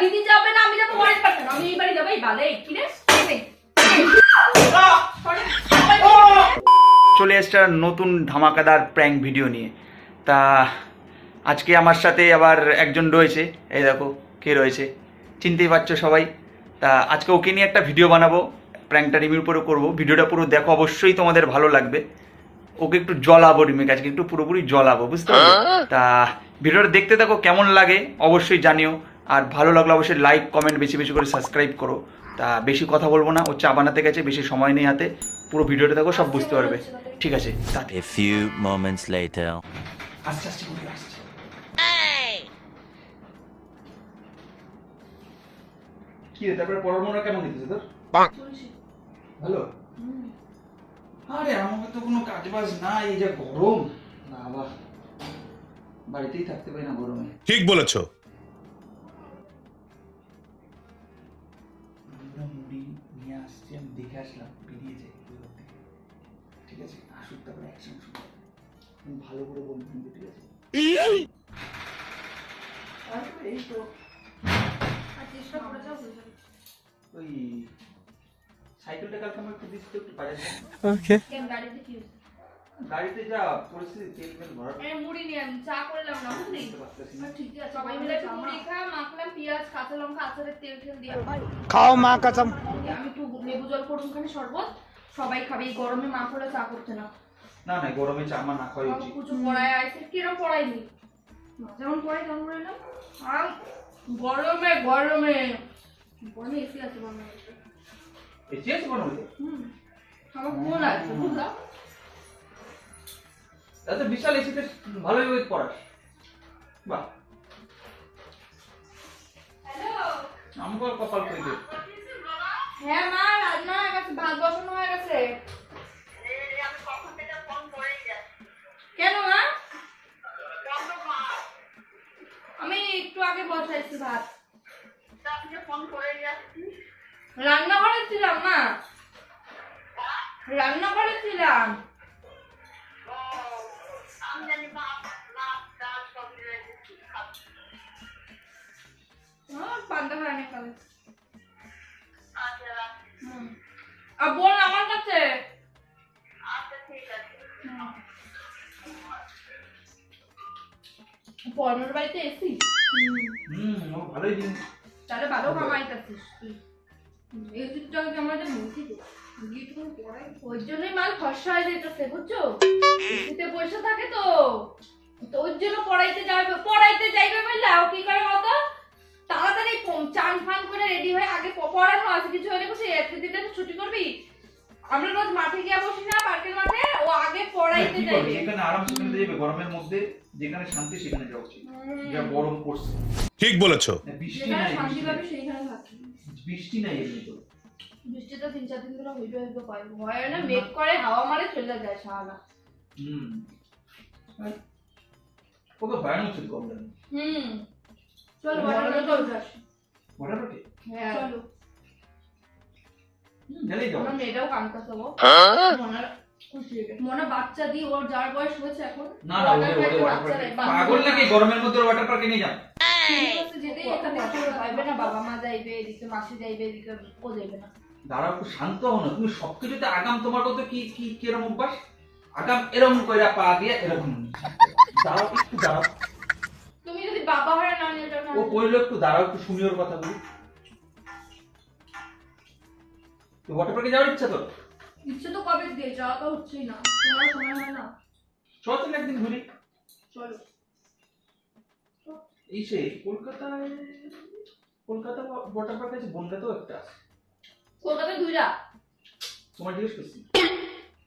দিদি যাবে না আমি যাব ওয়াটার পার্কে আমি এই বাড়ি যাব এই বালে কি রে চলে এসছে নতুন ধামাকাদার প্র্যাঙ্ক ভিডিও নিয়ে। তা আজকে আমার সাথে আবার একজন রয়েছে। এই দেখো কে রয়েছে? চিনতেই পারছ সবাই। তা আজকে ওকে নিয়ে একটা ভিডিও বানাবো। প্র্যাঙ্কটা রিমির উপরে করব। ভিডিওটা পুরো দেখো অবশ্যই তোমাদের ভালো লাগবে। ওকে একটু জলাবো রিমিক আজকে একটু পুরোপুরি জলাবো বুঝতে পারলে? তা ভিডিওটা দেখতে থাকো কেমন লাগে অবশ্যই জানিও। আর ভালো লাগলে অবশ্যই লাইক কমেন্ট বেশি বেশি করে সাবস্ক্রাইব করো। তা বেশি কথা বলব না ও চা বানাতে গেছে বেশি সময় নেই হাতে। পুরো ভিডিওটা দেখো সব বুঝতে পারবে। ঠিক আছে A few moments later. আস্তে আস্তে করে আসছে। কি রে তারপরে পড়াশোনা কেমন দিতেছে তোর? ভালো? আরে আমার তো কোনো কাজ বাজ নাই এই যা গরম। বাবা বাড়িতেই থাকতে পারি না গরমে। ঠিক বলেছ। আমরা মুড়ি নিয়ে আসছি আমি দেখে আসলাম বেরিয়ে যাই ওই ঘর থেকে। ঠিক আছে আসুক তারপরে শুরু ভালো করে বলব কিন্তু ঠিক আছে এই! তো। ওই সাইকেলটা কালকে আমার একটু তো একটু বাজার কেন গাড়িতে কি গাড়িতে যা পরিস্থিতি তেল ফেল ভরা এই মুড়ি নিয়ে আমি চা করলাম না পারতেছি না। ঠিক আছে সবাই মিলে একটু মুড়ি খা মাখলাম পেঁয়াজ কাঁচা লঙ্কা আচারের তেল টেল দিয়ে। খাও মা কসম আমি একটু লেবু জল করুন খানে শরবত। সবাই খাবে এই গরমে মা করে চা করতে না না না গরমে চা আমার না খাওয়াই উচিত। কিছু পড়ায় আইছে কিরম পড়াইনি যেমন পড়াই তেমন পড়াইলাম আর গরমে গরমে। গরমে এসি আছে বাংলা এই চেয়েছে কোনো আমার ফোন আছে বুঝলা তাতে বিশাল এসিতে ভালোই ওই পড়াস বাহ। হ্যালো। আমাকে কপাল কই দে হ্যাঁ মা রান্না হয়ে গেছে ভাত বসানো হয়ে গেছে। আর বোন আমার কাছে? পর্ণর বাড়িতে এসি হুম ভালোই দিন তাহলে ভালো তুই। এই মুখি ওই জন্যই মাল হয়ে যাইতেছে বুঝছ? এসিতে বসে থাকে তো। তো ওর জন্য পড়াইতে যাবে পড়াইতে যাইবে বললা গরমের মধ্যে যেখানে শান্তি সেখানে যাওয়া উচিত। যা গরম পড়ছে। ঠিক বলেছ। বৃষ্টি নাই শান্তি বৃষ্টি পাবে নাই। সেইখানে থাকি বৃষ্টি নাই এমনি তো। বৃষ্টি তো তিন চার দিন ধরে হইবে হইবে পাই ভয় না মেঘ করে হাওয়া মারে চলে যায় সারা হুম। কত ভয়ানক ছিল গরমটা হুম। চলো আমাকে চল যাস মোটামুটি হ্যাঁ। চলো হুম, গেলেই যাব। আমার মেয়েটাও মনে খুশি হয়ে। মনে বাচ্চা দি ওর যার বয়স হয়েছে এখন না না ওদের ওদের ওয়াটার পার্কে পাগল নাকি? গরমের মধ্যে ওয়াটার পার্কে নিয়ে যান যেতেই এখানে পাইবে না বাবা মা যাইবে এদিকে মাসি যাইবে এদিকে ও যাইবে না। দাঁড়াও একটু শান্ত হও না। তুমি সবকিছুতে আগাম তোমার কত কি কি কিরম অভ্যাস? আগাম এরকম কইরা পা দিয়ে এরকম দাঁড়াও একটু দাঁড়াও। তুমি যদি বাবা হয়ে না ও কইলো একটু দাঁড়াও একটু শুনি ওর কথা বলি তো ওয়াটার পার্কে যাওয়ার ইচ্ছা তোর? ইচ্ছে তো কবে দিয়ে যাওয়া তো হচ্ছেই না। তোমার সময় হয় না। চল তাহলে একদিন ঘুরি। চলো। এই সে কলকাতায় কলকাতা ওয়াটার পার্ক আছে বনগাতেও একটা আছে। কলকাতায় দুইটা? তোমার জিজ্ঞেস করছি।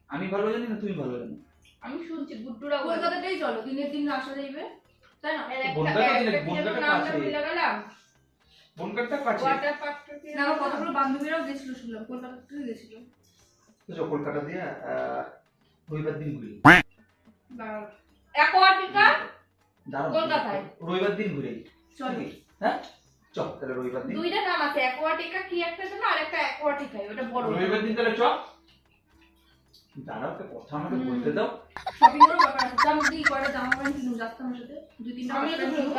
আমি ভালো জানি না তুমি ভালো জানো। আমি শুনছি গুড্ডুরা কলকাতাতেই চলো দিনের দিন আসা যাইবে। তাই না? বনগাঁটা কাছে। না আমার কতগুলো বান্ধবীরাও গেছিল শুনলাম কলকাতা গেছিল। কলকাতা দিয়ে রবিবার দিন ঘুরি। অ্যাকোয়াটিকা কলকাতায়? রবিবার দিন ঘুরে। চলো। হ্যাঁ? চল তাহলে রবিবার দিন। দুইটা নাম আছে অ্যাকোয়াটিকা কি একটা যেন আর একটা অ্যাকোয়াটিকাই ওটা বড়। রবিবার দিন তাহলে চল। দাঁড়াও একটা কথা আমাকে বলতে দাও। শপিং এর ব্যাপার আছে। আমি দিই করে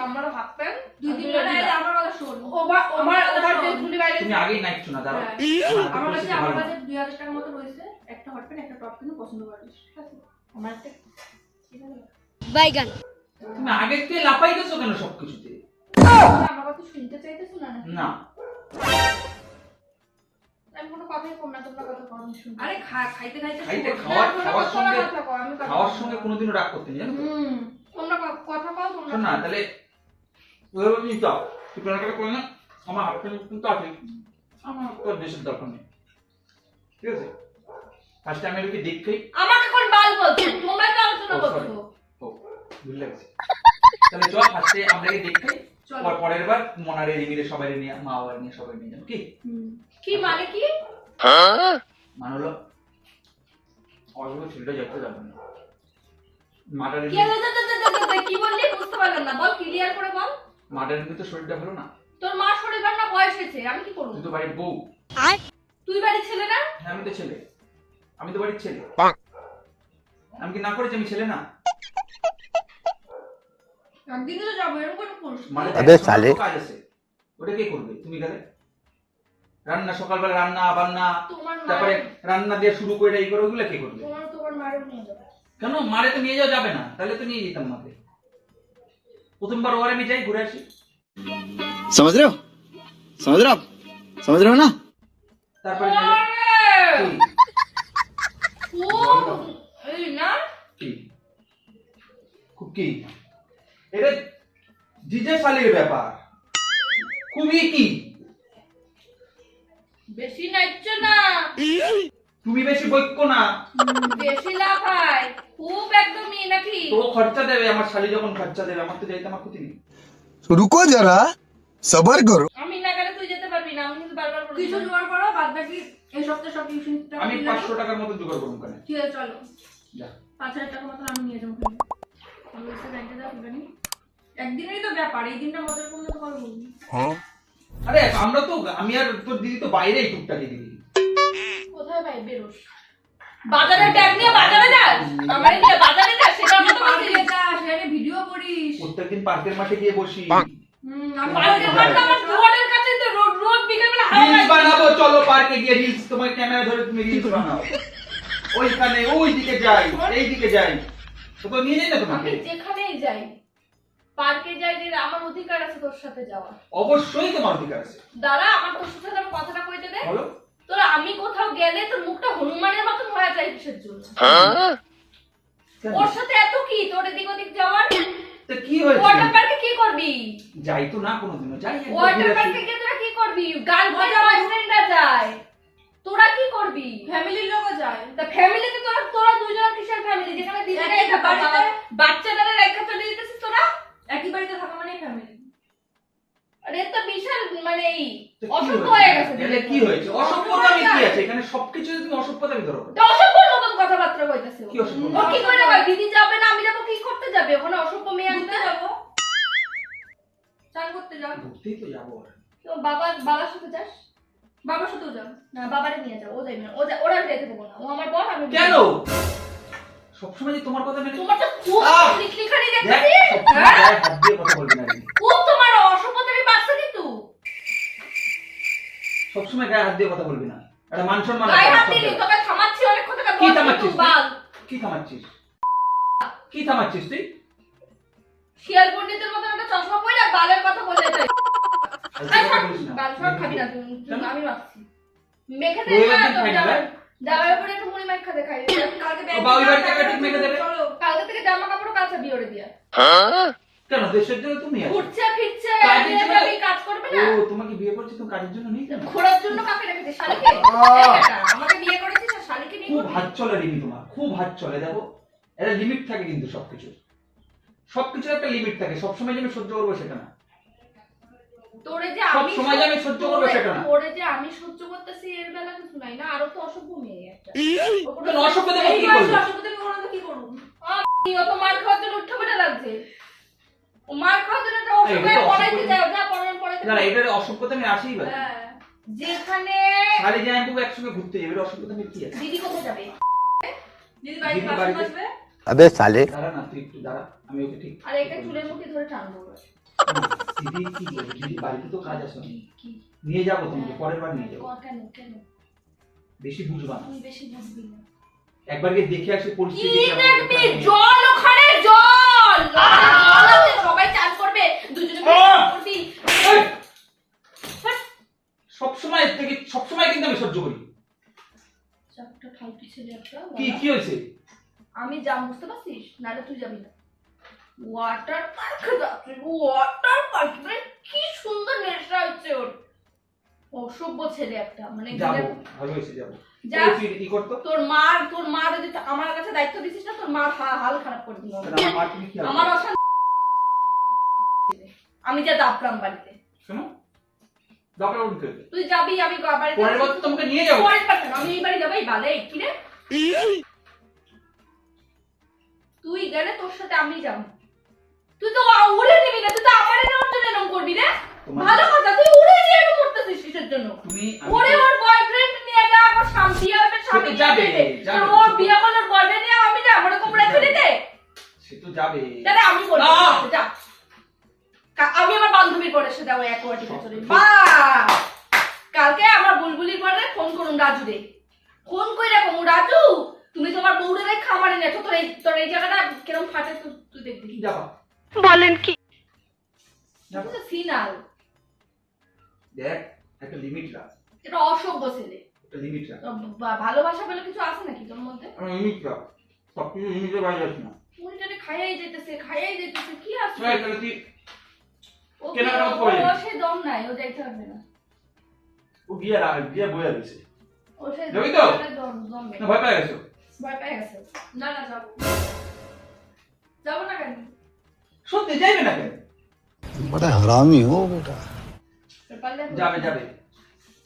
আমারও হাফ প্যান্ট দুই দিন ধরে আমার কথা শোন। ওভার ওভার ওভার ড্রেস গুলি বাইরে তুমি আগেই নাইছো না দাঁড়াও। আমার কাছে আমার কাছে দুই হাজার টাকার মতো রয়েছে। একটা হট প্যান্ট একটা টপ কিন্তু পছন্দ করিস ঠিক আছে? আমার একটা বাইগান তুমি আগে থেকে লাফাই গেছো কেন সবকিছুতে? আমার কথা শুনতে চাইতেছো না? না। কথাই কম না তোমরা কথা কম শুনতে আরে খাইতে খাইতে খাইতে খাওয়ার খাওয়ার সঙ্গে আমি কথা খাওয়ার বলব। সঙ্গে কোনোদিনও রাগ করতে নেই জানো তোমরা কথা কও তোমরা না তাহলে ওইভাবে তুমি যাও। তুই প্ল্যানটা করে না আমার হাত প্যান্ট কিন্তু আছে। আমার তোর দেশের দরকার নেই। ঠিক আছে? ফার্স্টে আমি এটাকে দেখেই আমাকে কোন বাল বলছো? তোমরা তো আলোচনা করছ। ও ভুল লাগছে। তাহলে চল ফার্স্টে দেখেই পরের বার মনারে রিমিরে সবাই নিয়ে মা বাবার নিয়ে সবাই নিয়ে যাব কি? কি মানে কি? অল্প ছেলেটা যেতে যাবে না। মাটার কি হলো? দে- দে- দে- দে- দে- দে, কি বললি? বুঝতে পারলাম না। বল ক্লিয়ার করে বল। মাটার কিন্তু শরীরটা ভালো না? তোর মা শরীর না? বয়স হয়েছে। আমি কি করব? তুই তো বাড়ির বউ। তুই বাড়ির ছেলে না? হ্যাঁ আমি তো ছেলে। আমি তো বাড়ির ছেলে। আমি কি না করেছি আমি ছেলে না? একদিনই তো যাব এরকম মানে সালে। কাজ আছে। ওটা কে করবে? তুমি গেলে রান্না সকালবেলা রান্না বান্না তোমার মা তারপরে রান্না দিয়ে শুরু করে এই করে ওগুলো কে করবে তোমার তোমার মারও নিয়ে যাবে কেন মারে তো নিয়ে যাওয়া যাবে না তাহলে তো নিয়ে যেতাম মাকে প্রথমবার ওয়ারে আমি যাই ঘুরে আসি समझ रहे हो समझ रहे हो आप समझ रहे हो ना তারপরে ওরে! কি? খুব এই না কি খুব কি এটা জিজে শালির ব্যাপার খুবই কি বেশি নাচছো না? তুমি বেশি বৈক্য না। বেশি লাভ হয় খুব একদম ই নাকি? তো খরচা দেবে আমার শালি যখন খরচা দেবে আমার তো যাইতে আমার ক্ষতি নেই। রুকো যারা সবার করো। আমি না গেলে তুই যেতে পারবি না উনি বারবার বলে কিছু জোগাড় করো বাদ বাকি এই সপ্তাহে সব টিউশন আমি 500 টাকার মতো জোগাড় করব কেন ঠিক আছে চলো। যা। 5000 টাকার মতো আমি নিয়ে যাব আমি এসে ব্যাংকে যাব একদিনেরই তো ব্যাপার এই দিনটা মজার করলে তো পারব হ্যাঁ। আরে আমরা তো আমি আর তোর দিদি তো বাইরেই টুকটাক দিদি কোথায় ভাই বেরোস। বাজারে ব্যাগ নিয়ে বাজারে যাস আমার নিয়ে বাজারে যাস সেটা আমার তো পার্কে যাস সেখানে ভিডিও করিস। প্রত্যেকদিন পার্কের মাঠে গিয়ে বসি। হুম, আমি পার্কের মাঠটা আমার দুয়ারের কাছে তো রোড রোড বিকেলবেলা হাওয়া রিলস বানাবো চলো পার্কে গিয়ে রিলস তোমার ক্যামেরা ধরে তুমি রিলস বানাও। ওইখানে ওই দিকে যাই এই দিকে যাই। তো তো নিয়ে যাই না তোমাকে? আমি যেখানেই যাই। পার্কে যাই যে আমার অধিকার আছে তোর সাথে যাওয়ার। অবশ্যই তোমার অধিকার আছে। দাঁড়া আমার তোর সাথে আমার কথাটা কইতে দে। বলো। তোর আমি কোথাও গেলে তোর মুখটা হনুমানের মতন হয়ে যায় কিসের জন্য? ওর সাথে এত কি? তোর এদিক ওদিক যাওয়ার? তো কি হয়েছে? ওয়াটার পার্কে কি করবি? যাই তো না কোনোদিনও যাই ওয়াটার পার্কে গিয়ে তোরা কি করবি? গার্লফ্রেন্ড বয়ফ্রেন্ডরা যায়। তোরা কি করবি? ফ্যামিলির লোকও যায়। তা ফ্যামিলিতে তোরা তোরা দুজন কিসের ফ্যামিলি যেখানে দিদি একই রেখা বাড়িতে। বাচ্চাদের রেখা চলে যেতেছিস তোরা? একই বাড়িতে থাকা মানে ফ্যামিলি আরে তো বিশাল মানে এই অসভ্য হয়ে গেছে। এলে কি হয়েছে? অসভ্যতা আমি কি আছে? এখানে সবকিছু তুমি অসভ্যতা আমি ধরো। তো অসভ্য মতন কথাবার্তা কইতাছে কি অসভ্য? ও কি করে যাবে দিদি যাবে না আমি যাব কি করতে যাবে? ওখানে অসভ্য মেয়ে আনতে যাব। চান করতে যাও। ঘুরতেই তো যাব আর। তো বাবা বাবার সাথে যাস? বাবার সাথেও যাও না বাবারে নিয়ে যাও ও যাইবে না। ও যা- ওরা যেতে দেবো না। ও আমার বল আমি কেন? সবসময় যে তোমার কথা মেনে তোমার তো খুব আহ! লিখলিখানি দেখ, দেখতেছি সবসময় হ্যাঁ? গায়ে হাত দিয়ে কথা বলবি না। খুব তোমার অসভ্যতামি বাড়ছে কিন্তু সবসময় গায়ে হাত দিয়ে কথা বলবি না। একটা মান সম্মান গায়ে হাত সব তোকে থামাচ্ছি অনেক কথা কি থামাচ্ছিস কি থামাচ্ছিস? কি থামাচ্ছিস তুই? শিয়াল পণ্ডিতের মতন একটা চশমা পরে বালের কথা বলে সব খাবি না আমি মেখে দে উপরে একটু মুড়ি মাখ খাতে খাই কালকে ও কালকে থেকে জামা কাপড় কাছে বিয়ে দিয়া। কেন দেশের জন্য তুমি আছো? ঘুরছে ফিরছে যাবি, কাজ করবে না। ও তোমাকে বিয়ে করছি তো কাজের জন্য নেই কেন ঘোরার জন্য কাকে রেখেছে শালিকে? আমাকে বিয়ে করেছিস আর শালিকে নিয়ে খুব হাত চলে রিমি তোমার খুব হাত চলে দেখো। এটা লিমিট থাকে কিন্তু সবকিছু সবকিছুর একটা লিমিট থাকে সবসময় যে আমি সহ্য করব সেটা না। তোরে যে আমি সময় আমি সহ্য করব সেটা না। তোরে যে আমি সহ্য করতেছি এর বেলা কিছু নাই না আরও তো অসভ্য মেয়ে একটা। অসভ্য কি করবে? তো কি করব? ও তো মার খাওয়ার জন্য উঠে লাগছে। আমি যাই আমি একসঙ্গে ঘুরতে দাঁড়া না তুই একটু দাঁড়া আমি তো কাজ আছে। নিয়ে যাব তোমাকে পরের বার নিয়ে যাব। বেশি বুঝবা না। একবার গিয়ে দেখে আসি পরিস্থিতি জল ওখানে জল! দুজনে মিলে চান করবি। এই! সবসময় থেকে সবসময় কিন্তু আমি সহ্য করি। ফালতু ছেলে একটা কি কি হয়েছে? আমি বুঝতে পারছিস নাহলে তুই যাবি না। ওয়াটার পার্কে যাচ্ছি ওয়াটার পার্ক মানে কি সুন্দর নেশা হচ্ছে ওর। অসভ্য ছেলে একটা মানে যাব ভালো হয়েছে যাব। তোর মার তোর মা যদি আমার কাছে দায়িত্ব দিছিস না তোর মার হা- হাল খারাপ করে দিল। আমার মা আমার অশান্তি আমি যা দাপলাম বাড়িতে। শোনো উঠতে তুই যাবি আমি বাড়িতে পরের বার তোমাকে নিয়ে যাব। পরের বার আমি এই বাড়ি বালে কি রে তুই গেলে তোর সাথে আমি যাব। তুই তো উড়ে নিবি না তুই তো আমার নেওয়ার জন্য এরকম করবি রে। ভালো কথা তুই উড়ে নিয়ে এরকম করতেছিস কিসের জন্য? তুমি ওরে ওর বয়ফ্রেন্ড নিয়ে যা আমার বিয়ে হবে স্বামী যাবে, ওর বিয়ে বয়ফ্রেন্ড নিয়ে আমি যাব ওরকম রেখে দিতে সে তো যাবে। তাহলে আমি বলব না। যা। আমি আমার বান্ধবীর পরে সাথে ওই অ্যাকোয়াটিক চলে কালকে আমার বুলবুলির পরে ফোন করুন রাজু রে ফোন কই রাখো রাজু তুমি তোমার বউরে রে খামারে নেছো তোর এই তোর এই জায়গাটা কিরম ফাটে তুই তুই দেখবি কি? যাবা যাবা। সিনাল দেখ। একটা লিমিট রাখ। এটা অসভ্য ছেলে। একটা লিমিট রাখ। ভালোবাসা বলে কিছু আছে নাকি তোর মধ্যে? আমি লিমিট রাখ। সব কিছু লিমিটের বাইরে যাস না। মুড়িটারে খাইয়াই যেতেছে খাইয়াই যেতেছে কি আছে? করে সে দম নাই ও যাইতে পারবে না। ও বইয়া দিছে। ও সে না ভয় পেয়ে গেছো? ভয় পেয়ে না না যাব। যাব না কেন? সত্যি যাইবে না কেন? বড় হারামি বেটা। যাবে যাবে।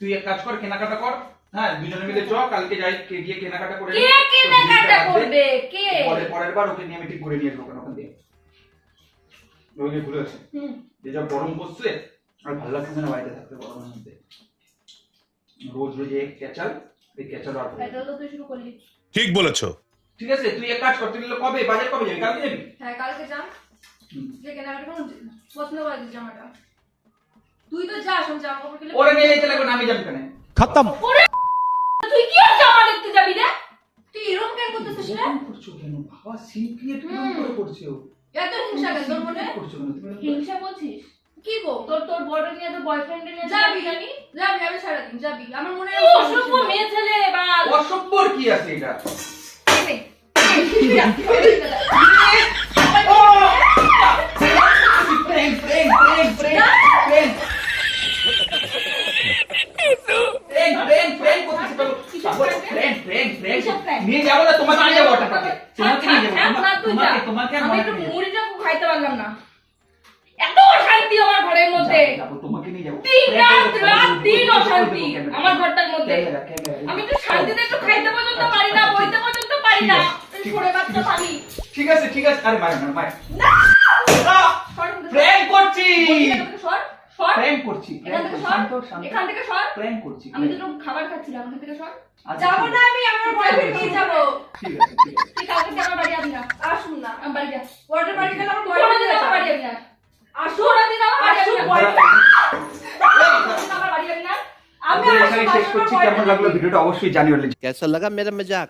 তুই এক কাজ কর কেনাকাটা কর। হ্যাঁ দুজনে মিলে চ কালকে যাই কে গিয়ে কেনাকাটা করে কে কেনাকাটা করবে? কে? পরের বার ওকে নিয়ে মিটিং ঠিক করে নিয়ে আসব ওকে ঘুরে আসি যে যা গরম পড়ছে আর ভালো লাগছে না বাড়িতে থাকতে গরমের মধ্যে রোজ রোজ এক ক্যাচাল এই ক্যাচাল আর ঠিক বলেছ। ঠিক আছে তুই এক কাজ করতে গেলে কবে? বাজার কবে যাবি? কালকে যাবি? হ্যাঁ কালকে যাম। যে কেনাকাটা কোন পছন্দ করে জামাটা। তুই তো যা এখন জামা কাপড় কিনে ওরে নিয়ে যেতে লাগবে না আমি যাব কেন? খতম। ওরে তুই কি আর জামা দেখতে যাবি রে? তুই এরকম কেন করতেছিস রে? করছ কেন? বাবা সিন ক্রিয়েট কেন করে করছ এত হিংসা কেন? তোর মনে? হিংসা বলছিস? কি গো? তোর তোর বড় নিয়ে তোর বয়ফ্রেন্ড নিয়ে যাবি? জানি? যাবি আমি সারাদিন যাবি। আমার মনে হয় অসভ্য মেয়ে ছেলে বাল অসভ্যর কি আছে এটা? নিয়ে যাব না তোমার নিয়ে যাব টাকা তোমাকে আমি একটু মুড়িটা খাইতে পারলাম না এত অশান্তি আমার ঘরের মধ্যে তোমাকে নিয়ে যাব তিন রাত রাত দিন অশান্তি আমার ঘরটার মধ্যে আমি একটু শান্তিতে একটু খাইতে পর্যন্ত পারি না বইতে পর্যন্ত পারি না ছোড়ে বাচ্চা পারি ঠিক আছে ঠিক আছে আরে মাই মাই না প্র্যাঙ্ক করছি সর প্র্যাঙ্ক করছি এখান থেকে সর। এখান থেকে সর। করছি আমি তো খাবার খাচ্ছিলাম এখান থেকে সর। আচ্ছা, না আমি আমার বয়ফ্রেন্ড নিয়ে ঠিক আছে ঠিক আছে বাড়ি না। আসুন না। বাড়ি ওয়াটার পার্কে গেলে আমার বয়ফ্রেন্ড বাড়ি না। আসুন। না দিন আমার বাড়ি আসুন। বয়ফ্রেন্ড আমার বাড়ি না। আমি শেষ করছি কেমন লাগল ভিডিওটা অবশ্যই জানিও। কেমন লাগা মেরা মজাক?